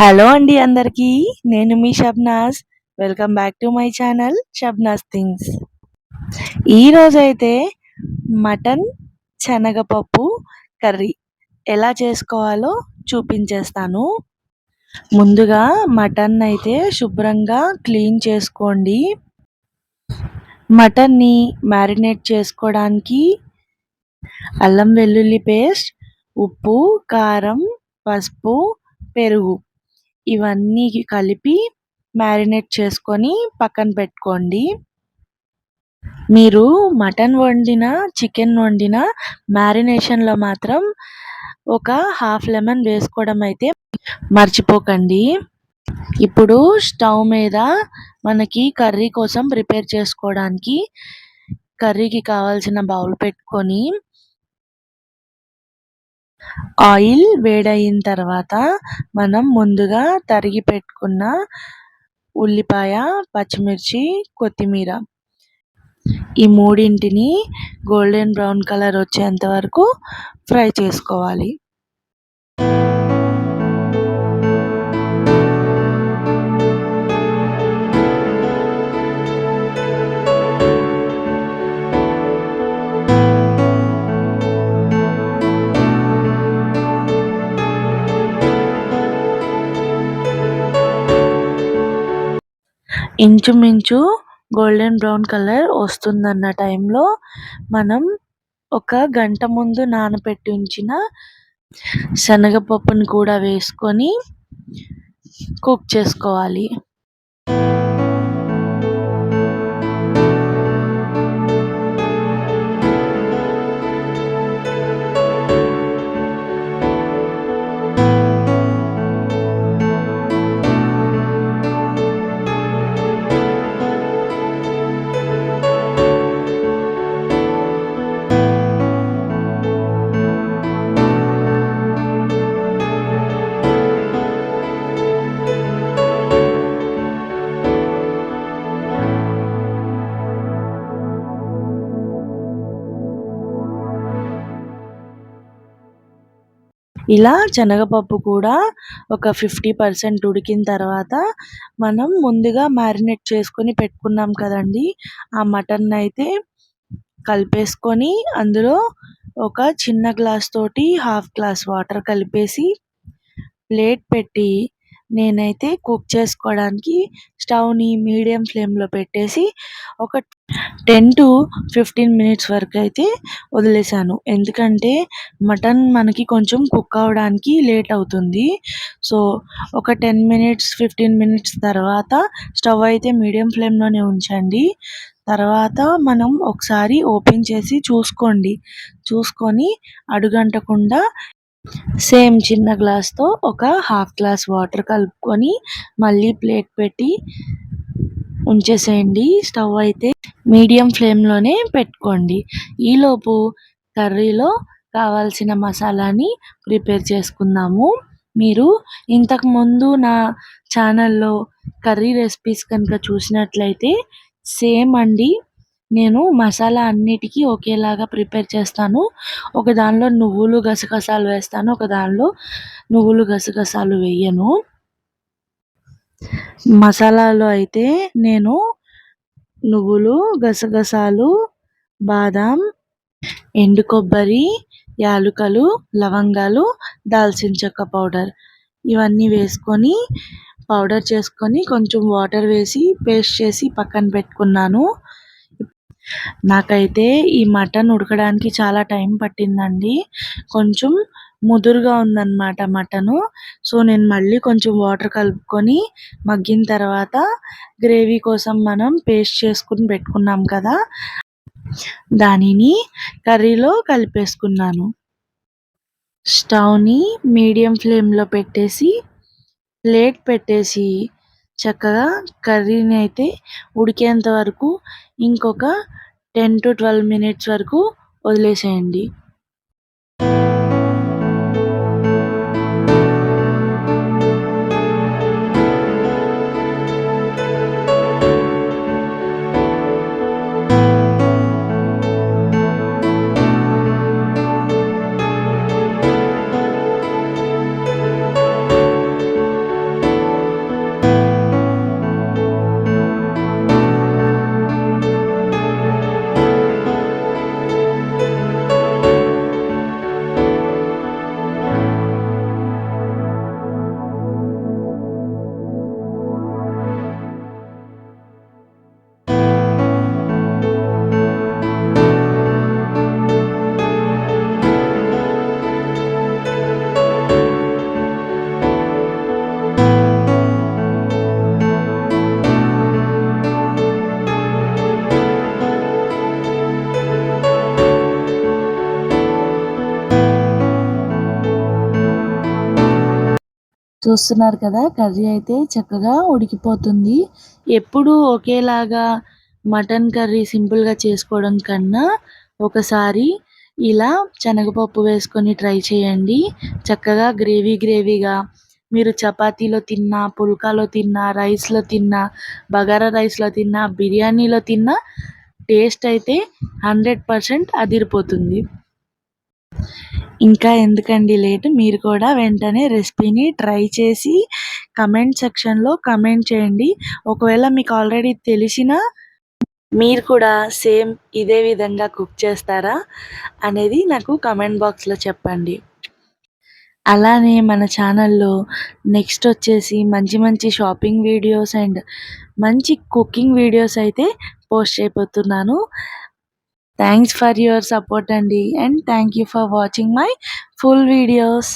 Hello అండి అందరికీ నేను మీ Shabnas welcome back to my channel Shabnas things ఈరోజైతే మటన్ శనగపప్పు కర్రీ ఎలా చేసుకోవాలో చూపించేస్తాను. ముందుగా మటన్ అయితే శుభ్రంగా క్లీన్ చేసుకోండి. మటన్ని మ్యారినేట్ చేసుకోవడానికి అల్లం వెల్లుల్లి పేస్ట్ ఉప్పు కారం పసుపు పెరుగు ఇవన్నీ కలిపి మ్యారినేట్ చేసుకొని పక్కన పెట్టుకోండి. మీరు మటన్ వండిన చికెన్ వండిన మ్యారినేషన్లో మాత్రం ఒక హాఫ్ లెమన్ వేసుకోవడం అయితే మర్చిపోకండి. ఇప్పుడు స్టవ్ మీద మనకి కర్రీ కోసం ప్రిపేర్ చేసుకోవడానికి కర్రీకి కావాల్సిన బౌల్ పెట్టుకొని ఆయిల్ వేడయిన తర్వాత మనం ముందుగా తరిగి పెట్టుకున్న ఉల్లిపాయ పచ్చిమిర్చి కొత్తిమీర. ఈ మూడింటిని గోల్డెన్ బ్రౌన్ కలర్ వచ్చేంత వరకు ఫ్రై చేసుకోవాలి. ఇంచుమించు గోల్డెన్ బ్రౌన్ కలర్ వస్తుందన్న టైంలో మనం ఒక గంట ముందు నానబెట్టి ఉంచిన శనగపప్పుని కూడా వేసుకొని కుక్ చేసుకోవాలి. ఇలా శనగపప్పు కూడా ఒక ఫిఫ్టీ పర్సెంట్ ఉడికిన తర్వాత మనం ముందుగా మ్యారినేట్ చేసుకొని పెట్టుకున్నాం కదండి. ఆ మటన్ అయితే కలిపేసుకొని అందులో ఒక చిన్న గ్లాస్ తోటి హాఫ్ గ్లాస్ వాటర్ కలిపేసి ప్లేట్ పెట్టి నేనైతే కుక్ చేసుకోవడానికి స్టవ్ని మీడియం ఫ్లేమ్లో పెట్టేసి ఒక టెన్ టు ఫిఫ్టీన్ మినిట్స్ వరకు అయితే వదిలేసాను. ఎందుకంటే మటన్ మనకి కొంచెం కుక్ అవ్వడానికి లేట్ అవుతుంది. సో ఒక టెన్ మినిట్స్ ఫిఫ్టీన్ మినిట్స్ తర్వాత స్టవ్ అయితే మీడియం ఫ్లేమ్లోనే ఉంచండి. తర్వాత మనం ఒకసారి ఓపెన్ చేసి చూసుకోండి. చూసుకొని అడుగంటకుండా సేమ్ చిన్న గ్లాస్తో ఒక హాఫ్ గ్లాస్ వాటర్ కలుపుకొని మళ్ళీ ప్లేట్ పెట్టి ఉంచేసేయండి. స్టవ్ అయితే మీడియం ఫ్లేమ్లోనే పెట్టుకోండి. ఈలోపు కర్రీలో కావాల్సిన మసాలాని ప్రిపేర్ చేసుకుందాము. మీరు ఇంతకుముందు నా ఛానల్లో కర్రీ రెసిపీస్ కనుక చూసినట్లయితే సేమ్ అండి. నేను మసాలా అన్నిటికీ ఒకేలాగా ప్రిపేర్ చేస్తాను. ఒక దానిలో నువ్వులు గసగసాలు వేస్తాను. ఒక దానిలో నువ్వులు గసగసాలు వేయను. మసాలాలో అయితే నేను నువ్వులు గసగసాలు బాదం ఎండు కొబ్బరి యాలుకలు లవంగాలు దాల్చిన చెక్క పౌడర్ ఇవన్నీ వేసుకొని పౌడర్ చేసుకొని కొంచెం వాటర్ వేసి పేస్ట్ చేసి పక్కన పెట్టుకున్నాను. నాకైతే ఈ మటన్ ఉడకడానికి చాలా టైం పట్టిందండి. కొంచెం ముదురుగా ఉందన్నమాట మటను. సో నేను మళ్ళీ కొంచెం వాటర్ కలుపుకొని మగ్గిన తర్వాత గ్రేవీ కోసం మనం పేస్ట్ చేసుకుని పెట్టుకున్నాం కదా. దానిని కర్రీలో కలిపేసుకున్నాను. స్టవ్ని మీడియం ఫ్లేమ్లో పెట్టేసి ప్లేట్ పెట్టేసి చక్కగా కర్రీని అయితే ఉడికేంత వరకు ఇంకొక టెన్ టు ట్వెల్వ్ మినిట్స్ వరకు వదిలేసేయండి. చూస్తున్నారు కదా కర్రీ అయితే చక్కగా ఉడికిపోతుంది. ఎప్పుడూ ఒకేలాగా మటన్ కర్రీ సింపుల్గా చేసుకోవడం కన్నా ఒకసారి ఇలా శనగపప్పు వేసుకొని ట్రై చేయండి. చక్కగా గ్రేవీ గ్రేవీగా. మీరు చపాతీలో తిన్నా పుల్కాలో తిన్నా రైస్లో తిన్నా బగారా రైస్లో తిన్నా బిర్యానీలో తిన్నా టేస్ట్ అయితే హండ్రెడ్ పర్సెంట్ అదిరిపోతుంది. ఇంకా ఎందుకండి లేట్? మీరు కూడా వెంటనే రెసిపీని ట్రై చేసి కమెంట్ సెక్షన్లో కమెంట్ చేయండి. ఒకవేళ మీకు ఆల్రెడీ తెలిసిన మీరు కూడా సేమ్ ఇదే విధంగా కుక్ చేస్తారా అనేది నాకు కమెంట్ బాక్స్లో చెప్పండి. అలానే మన ఛానల్లో నెక్స్ట్ వచ్చేసి మంచి మంచి షాపింగ్ వీడియోస్ అండ్ మంచి కుకింగ్ వీడియోస్ అయితే పోస్ట్ అయిపోతున్నాను థ్యాంక్స్ ఫర్ యువర్ సపోర్ట్ అండి and thank you for watching my full videos